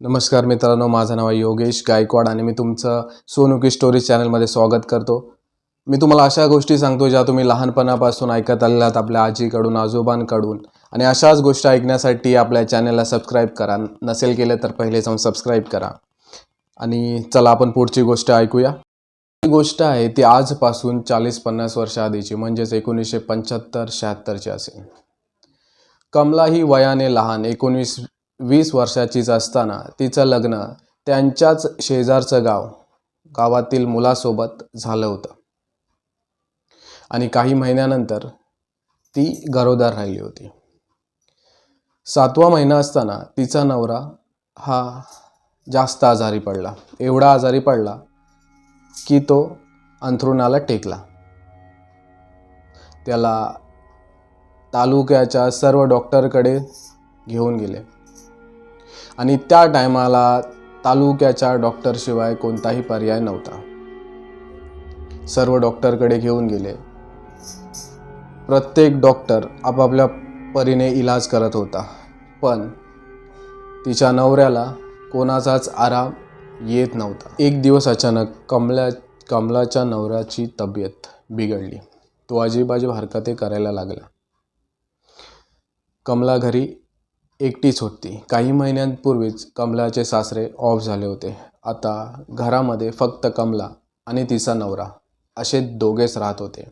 नमस्कार मित्रांनो माझं नाव आहे योगेश गायकवाड आणि मी तुमचं सोनुकी स्टोरीज चॅनलमध्ये स्वागत करतो. मी तुम्हाला अशा गोष्टी सांगतो ज्या तुम्ही लहानपणापासून ऐकत आलेलात आपल्या आजीकडून आजोबांकडून. आणि अशाच गोष्टी ऐकण्यासाठी आपल्या चॅनलला सबस्क्राईब करा. नसेल केलं तर पहिले जाऊन सबस्क्राईब करा. आणि चला आपण पुढची गोष्ट ऐकूया. ही गोष्ट आहे ती आजपासून चाळीस पन्नास वर्ष आधीची म्हणजेच एकोणीसशे पंच्याहत्तर शहात्तरची असेल. कमला ही वयाने लहान एकोणीस वीस वर्षाचीच असताना तिचं लग्न त्यांच्याच शेजारचं गाव गावातील मुलासोबत झालं होतं. आणि काही महिन्यानंतर ती गरोदर राहिली होती. सातवा महिना असताना तिचा नवरा हा जास्त आजारी पडला. एवढा आजारी पडला की तो अंथरुणाला टेकला. त्याला तालुक्याच्या सर्व डॉक्टरकडे घेऊन गेले. आणि त्या टायमाला तालुक्याच्या डॉक्टरशिवाय कोणताही पर्याय नव्हता. सर्व डॉक्टरकडे घेऊन गेले. प्रत्येक डॉक्टर आपापल्या परीने इलाज करत होता. पण तिच्या नवऱ्याला कोणाचाच आराम येत नव्हता. एक दिवस अचानक कमला कमलाच्या नवऱ्याची तब्येत बिघडली. तो अजीबाजीब हरकते करायला लागला. कमला घरी एकटीच होती. काही महिन्यांपूर्वीच कमलाचे सासरे ऑफ झाले होते. आता घरामध्ये फक्त कमला आणि तिचा नवरा असे दोघेच राहत होते.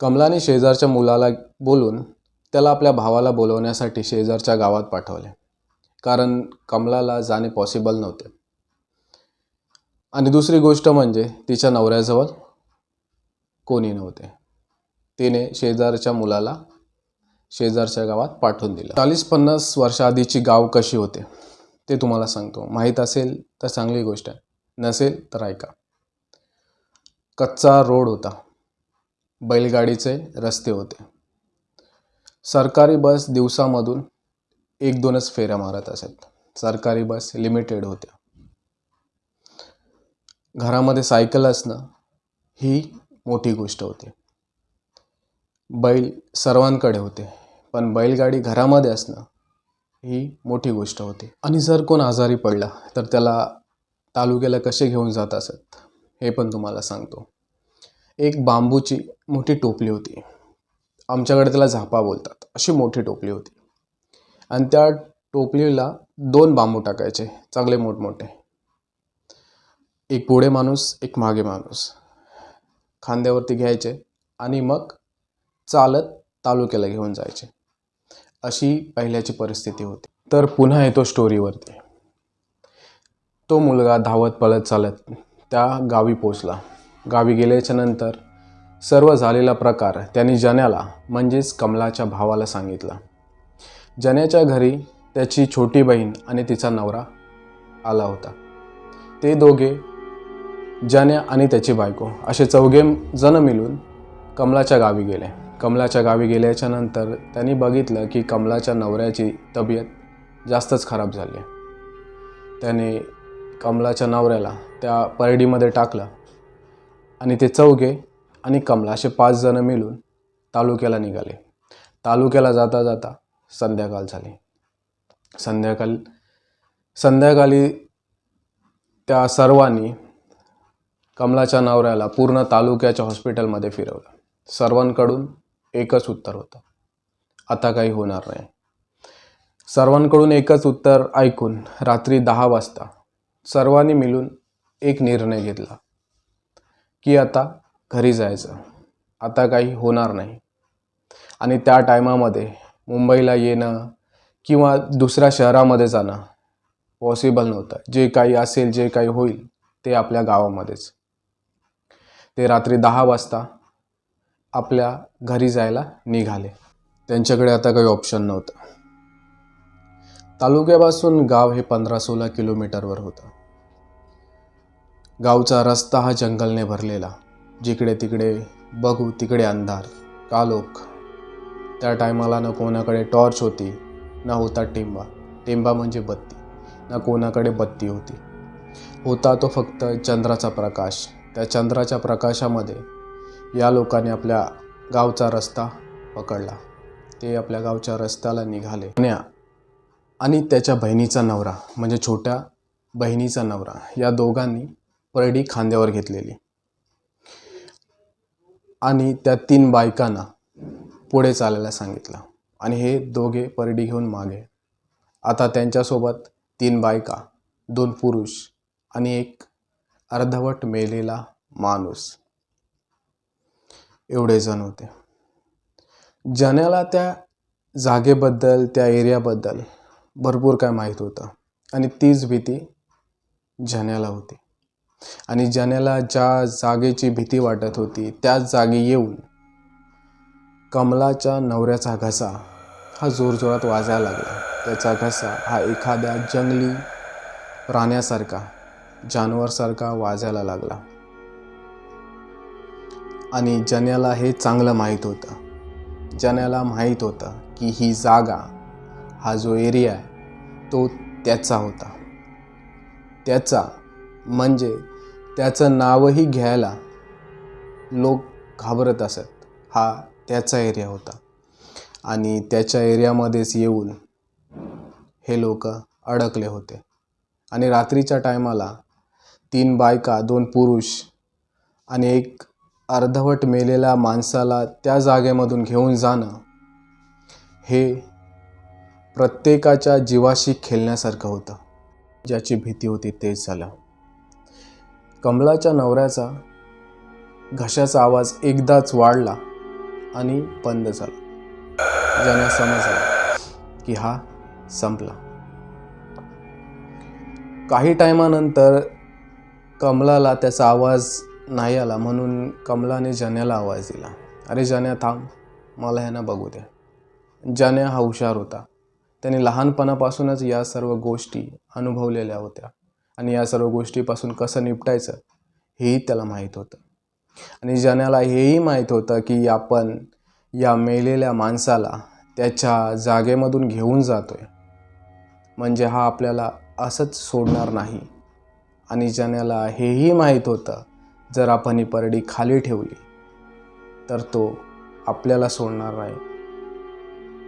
कमलाने शेजारच्या मुलाला बोलून त्याला आपल्या भावाला बोलवण्यासाठी शेजारच्या गावात पाठवले. कारण कमलाला जाणे पॉसिबल नव्हते. आणि दुसरी गोष्ट म्हणजे तिच्या नवऱ्याजवळ कोणी नव्हते. तिने शेजारच्या मुलाला शेजारच्या गावात पाठवून दिलं. चाळीस पन्नास वर्षाआधीची गाव कशी होते ते तुम्हाला सांगतो. माहीत असेल तर चांगली गोष्ट आहे. नसेल तर ऐका. कच्चा रोड होता. बैलगाडीचे रस्ते होते. सरकारी बस दिवसामधून एक दोनच फेऱ्या मारत असत. सरकारी बस लिमिटेड होत्या. घरामध्ये सायकल असणं ही मोठी गोष्ट होती. बैल सर्वांकडे होते. पण बैलगाडी घरामध्ये असणं ही मोठी गोष्ट होती. आणि जर कोण आजारी पडला तर त्याला तालुक्याला कसे घेऊन जात असत हे पण तुम्हाला सांगतो. एक बांबूची मोठी टोपली होती. आमच्याकडे त्याला झापा बोलतात. अशी मोठी टोपली होती. आणि त्या टोपलीला दोन बांबू टाकायचे चांगले मोठमोठे. एक पुढे माणूस एक मागे माणूस. खांद्यावरती घ्यायचे आणि मग चालत तालुक्याला घेऊन जायचे. अशी पहिल्याची परिस्थिती होती. तर पुन्हा येतो स्टोरीवरती तो मुलगा धावत पळत चालत त्या गावी पोचला गावी गेल्याच्यानंतर सर्व झालेला प्रकार त्यांनी जन्याला म्हणजेच कमलाच्या भावाला सांगितला. जन्याच्या घरी त्याची छोटी बहीण आणि तिचा नवरा आला होता. ते दोघे जन्या आणि त्याची बायको असे चौघे जण मिळून कमलाच्या गावी गेले. कमलाच्या गावी गेल्याच्यानंतर त्यांनी बघितलं की कमलाच्या नवऱ्याची तब्येत जास्तच खराब झाली. त्याने कमलाच्या नवऱ्याला त्या परडीमध्ये टाकलं आणि ते चौघे आणि कमला असे पाच जण मिळून तालुक्याला निघाले. तालुक्याला जाता जाता संध्याकाळ झाली. संध्याकाळ संध्याकाळी त्या सर्वांनी कमलाच्या नवऱ्याला पूर्ण तालुक्याच्या हॉस्पिटलमध्ये फिरवलं. सर्वांकडून एकच उत्तर होतं. आता काही होणार नाही. सर्वांकडून एकच उत्तर ऐकून रात्री दहा वाजता सर्वांनी मिळून एक निर्णय घेतला की आता घरी जायचं. आता काही होणार नाही. आणि त्या टायमामध्ये मुंबईला येणं किंवा दुसऱ्या शहरामध्ये जाणं पॉसिबल नव्हतं. जे काही असेल जे काही होईल ते आपल्या गावामध्येच. ते रात्री दहा वाजता आपल्या घरी जायला निघाले. त्यांच्याकडे आता काही ऑप्शन नव्हतं. तालुक्यापासून गाव हे पंधरा सोळा किलोमीटरवर होतं. गावचा रस्ता हा जंगलने भरलेला. जिकडे तिकडे बघू तिकडे अंधार कालोख त्या टायमाला ना कोणाकडे टॉर्च होती ना होता टेंबा. टेंबा म्हणजे बत्ती. ना कोणाकडे बत्ती होती. होता तो फक्त चंद्राचा प्रकाश. त्या चंद्राच्या प्रकाशामध्ये या लोकांनी आपल्या गावचा रस्ता पकडला. ते आपल्या गावच्या रस्त्याला निघाले. आणि त्याच्या बहिणीचा नवरा म्हणजे छोट्या बहिणीचा नवरा या दोघांनी परडी खांद्यावर घेतलेली. आणि त्या तीन बायकांना पुढे चालायला सांगितलं. आणि हे दोघे परडी घेऊन मागे. आता त्यांच्यासोबत तीन बायका दोन पुरुष आणि एक अर्धवट मेलेला माणूस. एवढे जण होते. जण्याला त्या जागेबद्दल त्या एरियाबद्दल भरपूर काय माहीत होतं. आणि तीच भीती जण्याला होती. आणि जण्याला ज्या जागेची भीती वाटत होती त्याच जागी येऊन कमलाच्या नवऱ्याचा घसा हा जोरजोरात वाजायला लागला. त्याचा घसा हा एखाद्या जंगली प्राण्यासारखा जानवरसारखा वाजायला लागला. आणि जन्याला हे चांगलं माहीत होतं. जन्याला माहीत होतं की ही जागा हा जो एरिया आहे तो त्याचा होता. त्याचा म्हणजे त्याचं नावही घ्यायला लोक घाबरत असत. हा त्याचा एरिया होता. आणि त्याच्या एरियामध्येच येऊन हे लोक अडकले होते. आणि रात्रीच्या टायमाला तीन बायका दोन पुरुष आणि एक अर्धवट मेलेल्या माणसाला त्या जागेमधून घेऊन जाणं हे प्रत्येकाच्या जीवाशी खेळण्यासारखं होतं. ज्याची भीती होती तेच झालं. कमलाच्या नवऱ्याचा घशाचा आवाज एकदाच वाढला आणि बंद झाला. ज्यांना समजलं की हा संपला. काही टायमानंतर कमलाला त्याचा आवाज नाही आला म्हणून कमलाने जन्याला आवाज दिला. अरे जन्या थांब. मला ह्यांना बघू द्या. जन्या हा हुशार होता. त्याने लहानपणापासूनच या सर्व गोष्टी अनुभवलेल्या होत्या. आणि या सर्व गोष्टीपासून कसं निपटायचं हेही त्याला माहीत होतं. आणि जन्याला हेही माहीत होतं की आपण या मेलेल्या माणसाला त्याच्या जागेमधून घेऊन जातोय. म्हणजे हा आपल्याला असंच सोडणार नाही. आणि जन्याला हेही माहीत होतं जर आपण ही परडी खाली ठेवली तर तो आपल्याला सोडणार नाही.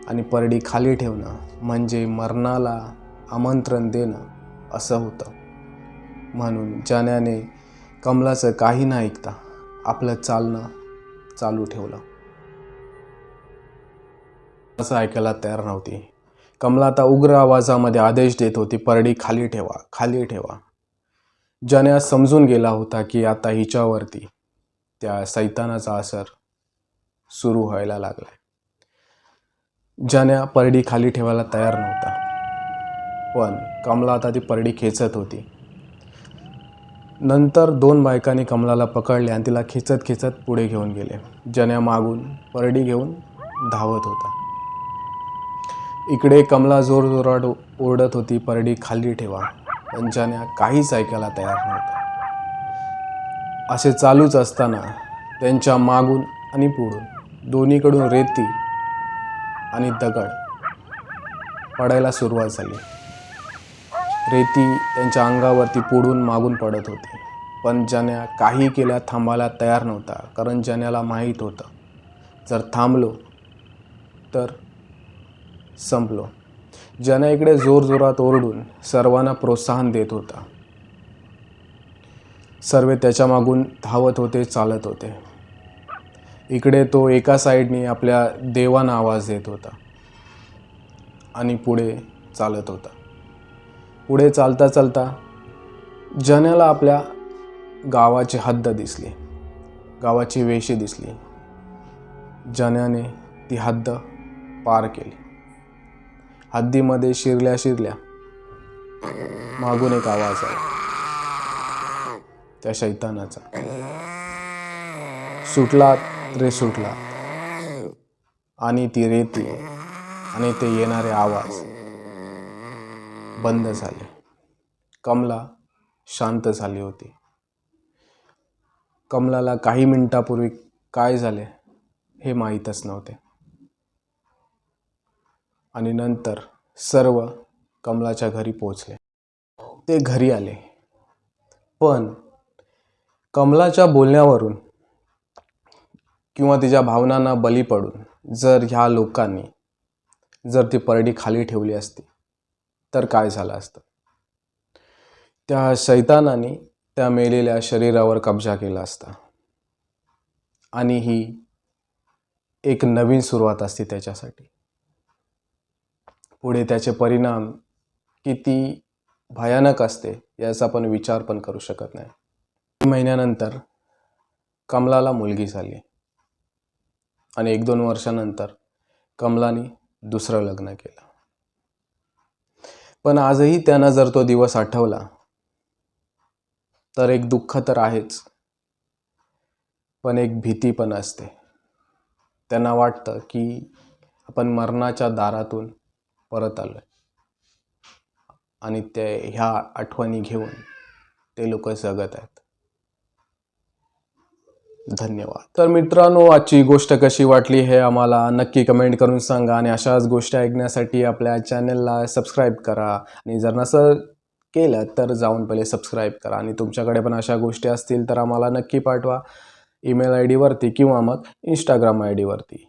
आणि परडी खाली ठेवणं म्हणजे मरणाला आमंत्रण देणं असं होतं. म्हणून जाण्याने कमलाचं काही न ऐकता आपलं चालणं चालू ठेवलं. असं ऐकायला तयार नव्हती. कमला आता उग्र आवाजामध्ये आदेश देत होती परडी खाली ठेवा खाली ठेवा. ज्याने समजून गेला होता की आता हिच्यावरती त्या सैतानाचा असर सुरू व्हायला लागलाय. ज्याने परडी खाली ठेवायला तयार नव्हता. पण कमला आता ती परडी खेचत होती. नंतर दोन बायकांनी कमलाला पकडले आणि तिला खेचत खेचत पुढे घेऊन गेले जन्या मागून परडी घेऊन धावत होता. इकडे कमला जोरजोरात ओरडत होती परडी खाली ठेवा. पण काहीच ऐकायला तयार नव्हता. असे चालूच असताना त्यांच्या मागून आणि पुढून दोन्हीकडून रेती आणि दगड पडायला सुरुवात झाली. रेती त्यांच्या अंगावरती पुढून मागून पडत होती पण जन्या काही केल्या थांबायला तयार नव्हता कारण जन्याला माहीत होतं जर थांबलो तर संपलो. जन्या इकडे जोरजोरात ओरडून सर्वांना प्रोत्साहन देत होता. सर्व त्याच्या मागून धावत होते चालत होते. इकडे तो एका साईडने आपल्या देवांना आवाज देत होता आणि पुढे चालत होता. पुढे चालता चालता जनाला आपल्या गावाची हद्द दिसली गावाची वेशी दिसली जन्याने ती हद्द पार केली. हद्दीमध्ये शिरल्या शिरल्या. मागून एक आवाज आला. त्या शैतानाचा. सुटलात रे सुटलात. आणि ती रेती आणि ते येणारे आवाज बंद झाले. कमला शांत झाली होती. कमलाला काही मिनिटापूर्वी काय झाले हे माहीतच नव्हते. आणि नंतर सर्व कमलाच्या घरी पोचले ते घरी आले. पण कमलाच्या बोलण्यावरून किंवा तिच्या भावनांना बली पडून जर ह्या लोकांनी जर ती परडी खाली ठेवली असती तर काय झालं असतं? त्या शैतानाने त्या मेलेल्या शरीरावर कब्जा केला असता. आणि ही एक नवीन सुरुवात असते त्याच्यासाठी. पुढे त्याचे परिणाम किती भयानक असते याचा आपण विचार पण करू शकत नाही. तीन महिन्यानंतर कमलाला मुलगी झाली आणि एक दोन वर्षानंतर कमलाने दुसरं लग्न केलं. पण आजही त्यानं जर तो दिवस आठवला तर एक दुःख तर आहेच पण एक भीती पण असते. त्यांना वाटतं की आपण मरणाच्या दारातून परत आलो आणि ते ह्या आठवणी घेऊन ते लोक जगत आहेत. धन्यवाद. तर मित्रांनो आजची गोष्ट कशी वाटली हे आम्हाला नक्की कमेंट करून सांगा आणि अशाच गोष्टी ऐकण्यासाठी आपल्या चॅनलला सबस्क्राईब करा. आणि जर नसं केलं तर जाऊन पहिले सबस्क्राईब करा. आणि तुमच्याकडे पण अशा गोष्टी असतील तर आम्हाला नक्की पाठवा. ईमेल आय डीवरती किंवा मग इंस्टाग्राम आय डीवरती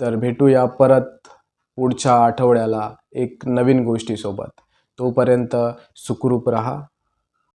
तर भेटूया परत. पुढच्या आठवड्याला एक नवीन गोष्टीसोबत. तोपर्यंत सुखरूप राहा.